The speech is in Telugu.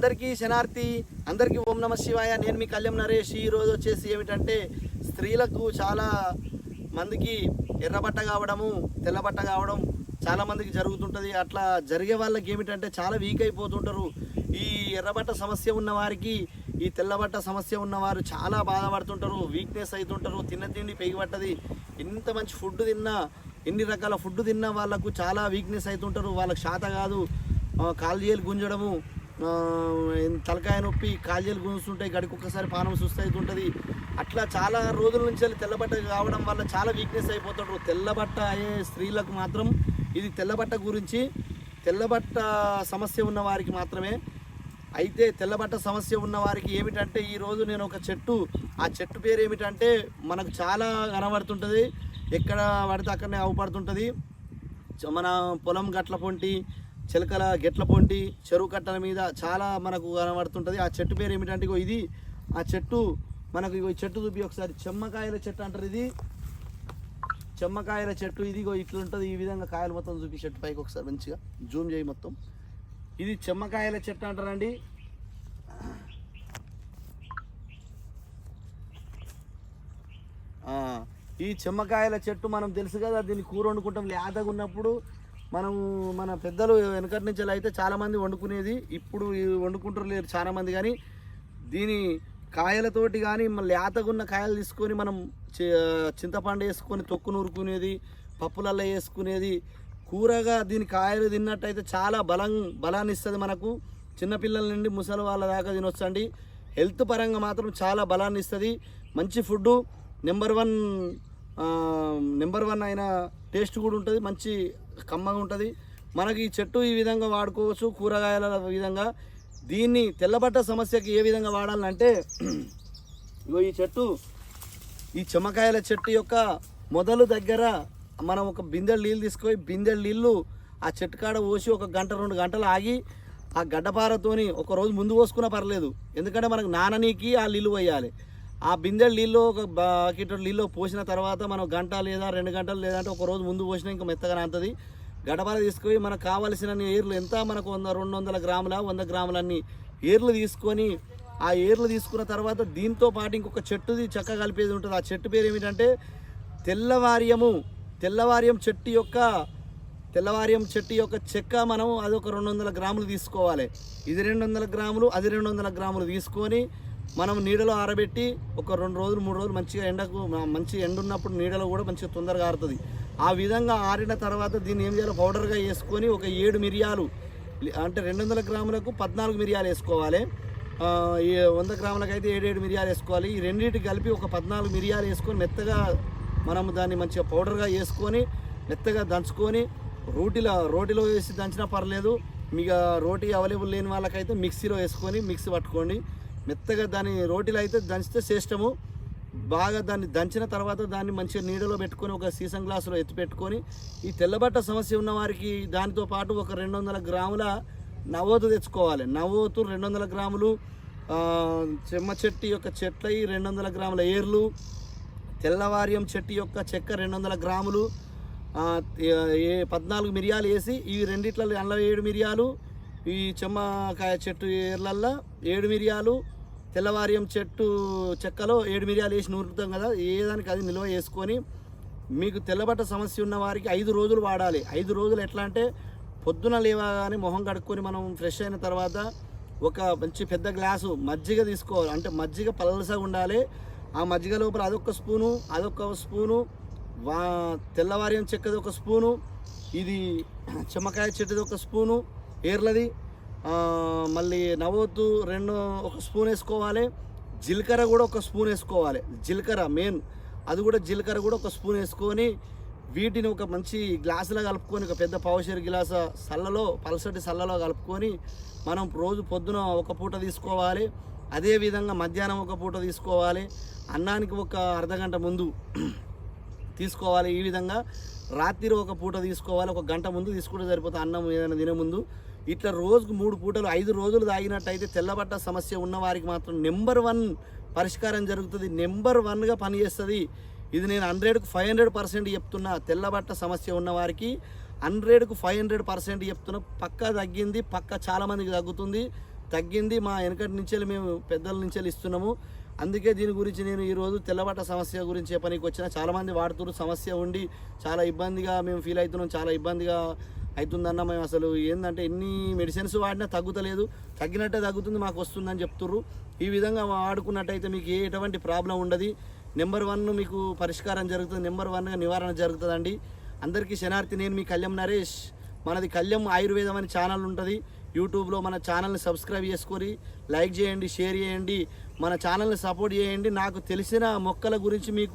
అందరికీ శనార్థి అందరికీ ఓం నమ శివాయ. నేను మీ కళ్యాణ్ నరేష్. ఈ రోజు వచ్చేసి ఏమిటంటే స్త్రీలకు చాలా మందికి ఎర్రబట్ట కావడము తెల్లబట్ట కావడం చాలామందికి జరుగుతుంటుంది. అట్లా జరిగే వాళ్ళకి ఏమిటంటే చాలా వీక్ అయిపోతుంటారు. ఈ ఎర్రబట్ట సమస్య ఉన్న వారికి ఈ తెల్లబట్ట సమస్య ఉన్నవారు చాలా బాధపడుతుంటారు. వీక్నెస్ అవుతుంటారు తిన్న తిండి పెగిబట్టది ఎంత మంచి ఫుడ్ తిన్నా ఎన్ని రకాల ఫుడ్ తిన్నా వాళ్ళకు చాలా వీక్నెస్ అవుతుంటారు వాళ్ళకి శాత కాదు. కాలు చేయలు గుంజడము తలకాయ నొప్పి కాజీలు గుంజుతుంటాయి గడికి ఒక్కసారి పానం సుస్థ అట్లా చాలా రోజుల నుంచి వెళ్ళి తెల్లబట్ట కావడం వల్ల చాలా వీక్నెస్ అయిపోతుంటారు తెల్లబట్ట అయ్యే స్త్రీలకు మాత్రం ఇది తెల్లబట్ట గురించి తెల్లబట్ట సమస్య ఉన్న వారికి మాత్రమే. అయితే తెల్లబట్ట సమస్య ఉన్న వారికి ఏమిటంటే ఈరోజు నేను ఒక చెట్టు ఆ చెట్టు పేరు ఏమిటంటే మనకు చాలా కనబడుతుంటుంది. ఎక్కడ పడితే అక్కడనే అవపడుతుంటుంది మన పొలం గట్ల పొంటి చిలకల గెట్ల పొంటి చెరువు కట్టల మీద చాలా మనకు కనబడుతుంటుంది. ఆ చెట్టు పేరు ఏమిటంటే ఇది. ఆ చెట్టు మనకు ఇగో ఈ చెట్టు చూపి ఒకసారి చెమ్మకాయల చెట్టు అంటారు ఇది. చెమ్మకాయల చెట్టు ఇది ఇగో ఇట్లా ఉంటుంది ఈ విధంగా కాయలు మొత్తం చూపి చెట్టు పైకి ఒకసారి మంచిగా జూమ్ చేయి మొత్తం. ఇది చెమ్మకాయల చెట్టు అంటారండి. ఈ చెమ్మకాయల చెట్టు మనం తెలుసు కదా దీన్ని కూర వండుకుంటాం. లేతగా ఉన్నప్పుడు మనం మన పెద్దలు వెనకటి నుంచి అయితే చాలామంది వండుకునేది ఇప్పుడు వండుకుంటారు లేరు చాలామంది కానీ దీని కాయలతోటి కానీ లేతగా ఉన్న కాయలు తీసుకొని మనం చింతపండు వేసుకొని తొక్కు నూరుకునేది పప్పులల్లో వేసుకునేది కూరగా దీని కాయలు తిన్నట్టయితే చాలా బలం బలాన్ని ఇస్తుంది మనకు. చిన్నపిల్లల నుండి ముసలి వాళ్ళ దాకా తినొచ్చండి. హెల్త్ పరంగా మాత్రం చాలా బలాన్ని ఇస్తుంది. మంచి food number one number one అయిన టేస్ట్ కూడా ఉంటుంది. మంచి కమ్మగా ఉంటుంది. మనకి ఈ చెట్టు ఈ విధంగా వాడుకోవచ్చు కూరగాయల విధంగా. దీన్ని తెల్లబట్ట సమస్యకి ఏ విధంగా వాడాలంటే ఇగో ఈ చెట్టు ఈ చెమ్మకాయల చెట్టు యొక్క మొదలు దగ్గర మనం ఒక బిందెడు నీళ్ళు తీసుకొని బిందెడు నీళ్ళు ఆ చెట్టు కాడ పోసి ఒక గంట రెండు గంటలు ఆగి ఆ గడ్డపారతోని ఒక రోజు ముందు పోసుకున్నా పర్లేదు. ఎందుకంటే మనకు నాననీకి ఆ నీళ్ళు పోయాలి. ఆ బిందెడు నీళ్ళు ఒక బకెట్ నీళ్ళు పోసిన తర్వాత మనం గంట లేదా రెండు గంటలు లేదంటే ఒక రోజు ముందు పోసినా ఇంకా మెత్తగా అంతది. గడపార తీసుకొని మనకు కావలసిన ఏర్లు ఎంత? మనకు వంద రెండు వందల గ్రాముల వంద గ్రాములన్నీ ఏర్లు తీసుకొని ఆ ఏర్లు తీసుకున్న తర్వాత దీంతో పాటు ఇంకొక చెట్టుది చెక్క కలిపేది ఉంటుంది. ఆ చెట్టు పేరు ఏమిటంటే తెల్లవార్యము. తెల్లవార్యం చెట్టు యొక్క తెల్లవార్యం చెట్టు యొక్క చెక్క మనం అదొక రెండు వందల గ్రాములు తీసుకోవాలి. ఇది రెండు వందల గ్రాములు అది రెండు వందల గ్రాములు తీసుకొని మనం నీడలో ఆరబెట్టి ఒక రెండు రోజులు మూడు రోజులు మంచిగా ఎండకు మంచి ఎండ ఉన్నప్పుడు నీడలో కూడా మంచిగా తొందరగా ఆరుతుంది. ఆ విధంగా ఆరిన తర్వాత దీన్ని ఏం చేయాలి? పౌడర్గా వేసుకొని ఒక ఏడు మిరియాలు అంటే రెండు వందల గ్రాములకు పద్నాలుగు మిరియాలు వేసుకోవాలి. ఈ వంద గ్రాములకు అయితే ఏడేడు మిరియాలు వేసుకోవాలి. ఈ రెండింటికి కలిపి ఒక పద్నాలుగు మిరియాలు వేసుకొని మెత్తగా మనం దాన్ని మంచిగా పౌడర్గా వేసుకొని మెత్తగా దంచుకొని రోటిలో రోటిలో వేసి దంచినా పర్లేదు. మీకు రోటీ అవైలబుల్ లేని వాళ్ళకైతే మిక్సీలో వేసుకొని మిక్సీ పట్టుకోండి. మెత్తగా దాన్ని రోటిలో అయితే దంచితే శ్రేష్టము. బాగా దాన్ని దంచిన తర్వాత దాన్ని మంచిగా నీడలో పెట్టుకొని ఒక సీసం గ్లాసులో ఎత్తి పెట్టుకొని ఈ తెల్లబట్ట సమస్య ఉన్న వారికి దానితో పాటు ఒక రెండు వందల గ్రాముల నవోతు తెచ్చుకోవాలి. నవోతు రెండు వందల గ్రాములు ఆ, చెమ్మ చెట్టు యొక్క చెట్లయి రెండు వందల గ్రాముల ఏర్లు తెల్లవార్యం చెట్టు యొక్క చెక్క రెండు వందల గ్రాములు ఏ పద్నాలుగు మిరియాలు వేసి ఈ రెండిట్లలో అందులో ఏడు మిరియాలు ఈ చెమ్మకాయ చెట్టు ఏర్లల్లో ఏడు మిరియాలు తెల్లవార్యం చెట్టు చెక్కలో ఏడు మిరియాలు వేసి నూరుతాం కదా ఏ దానికి అది నిల్వ చేసుకొని మీకు తెల్లబట్ట సమస్య ఉన్న వారికి ఐదు రోజులు వాడాలి. ఐదు రోజులు ఎట్లా అంటే పొద్దున లేవగానే మొహం కడుక్కొని మనం ఫ్రెష్ అయిన తర్వాత ఒక మంచి పెద్ద గ్లాసు మజ్జిగ తీసుకోవాలి. అంటే మజ్జిగ పలసగా ఉండాలి. ఆ మజ్జిగ లోపల అదొక స్పూను అదొక స్పూను వా తెల్లవార్యం చెక్కది ఒక స్పూను ఇది చెమ్మకాయ చెట్టుది ఒక స్పూను ఏర్లది మళ్ళీ నవ్వొద్దు రెండు ఒక స్పూన్ వేసుకోవాలి. జీలకర్ర కూడా ఒక స్పూన్ వేసుకోవాలి. జీలకర్ర మెయిన్. అది కూడా జీలకర్ర కూడా ఒక స్పూన్ వేసుకొని వీటిని ఒక మంచి గ్లాసులో కలుపుకొని ఒక పెద్ద పావుషేరు గ్లాస సల్లలో పలసటి సల్లలో కలుపుకొని మనం రోజు పొద్దున ఒక పూట తీసుకోవాలి. అదేవిధంగా మధ్యాహ్నం ఒక పూట తీసుకోవాలి. అన్నానికి ఒక అర్ధగంట ముందు తీసుకోవాలి. ఈ విధంగా రాత్రి ఒక పూట తీసుకోవాలి. ఒక గంట ముందు తీసుకుంటే సరిపోతుంది అన్నం ఏదైనా తినే ముందు. ఇట్లా రోజుకు మూడు పూటలు ఐదు రోజులు తాగినట్టయితే తెల్లబట్ట సమస్య ఉన్న వారికి మాత్రం నెంబర్ వన్ పరిష్కారం జరుగుతుంది. నెంబర్ వన్గా పనిచేస్తుంది ఇది నేను హండ్రెడ్కు ఫైవ్ హండ్రెడ్ పర్సెంట్ చెప్తున్నా. తెల్లబట్ట సమస్య ఉన్నవారికి హండ్రెడ్కు ఫైవ్ హండ్రెడ్ పర్సెంట్ చెప్తున్నా. పక్కా తగ్గింది పక్క చాలామందికి తగ్గుతుంది. తగ్గింది మా వెనకటి నుంచే మేము పెద్దల నుంచే ఇస్తున్నాము. అందుకే దీని గురించి నేను ఈరోజు తెల్లబట్ట సమస్య గురించి చెప్పనీకి వచ్చిన చాలామంది వాడుతున్నారు. సమస్య ఉండి చాలా ఇబ్బందిగా మేము ఫీల్ అవుతున్నాం. చాలా ఇబ్బందిగా అవుతుందన్న మేము అసలు ఏంటంటే ఎన్ని మెడిసిన్స్ వాడినా తగ్గుతలేదు. తగ్గినట్టే తగ్గుతుంది మాకు వస్తుందని చెప్తుర్రు. ఈ విధంగా వాడుకున్నట్టయితే మీకు ఏ ఎటువంటి ప్రాబ్లం ఉండదు. నెంబర్ వన్ మీకు పరిష్కారం జరుగుతుంది. నెంబర్ వన్గా నివారణ జరుగుతుందండి. అందరికీ శనార్థి నేను మీ కళ్యాణ్ నరేష్. మనది కళ్యాణ్ ఆయుర్వేదం అనే ఛానల్ ఉంటుంది. యూట్యూబ్లో మన ఛానల్ని సబ్స్క్రైబ్ చేసుకొని లైక్ చేయండి షేర్ చేయండి మన ఛానల్ని సపోర్ట్ చేయండి. నాకు తెలిసిన మొక్కల గురించి మీకు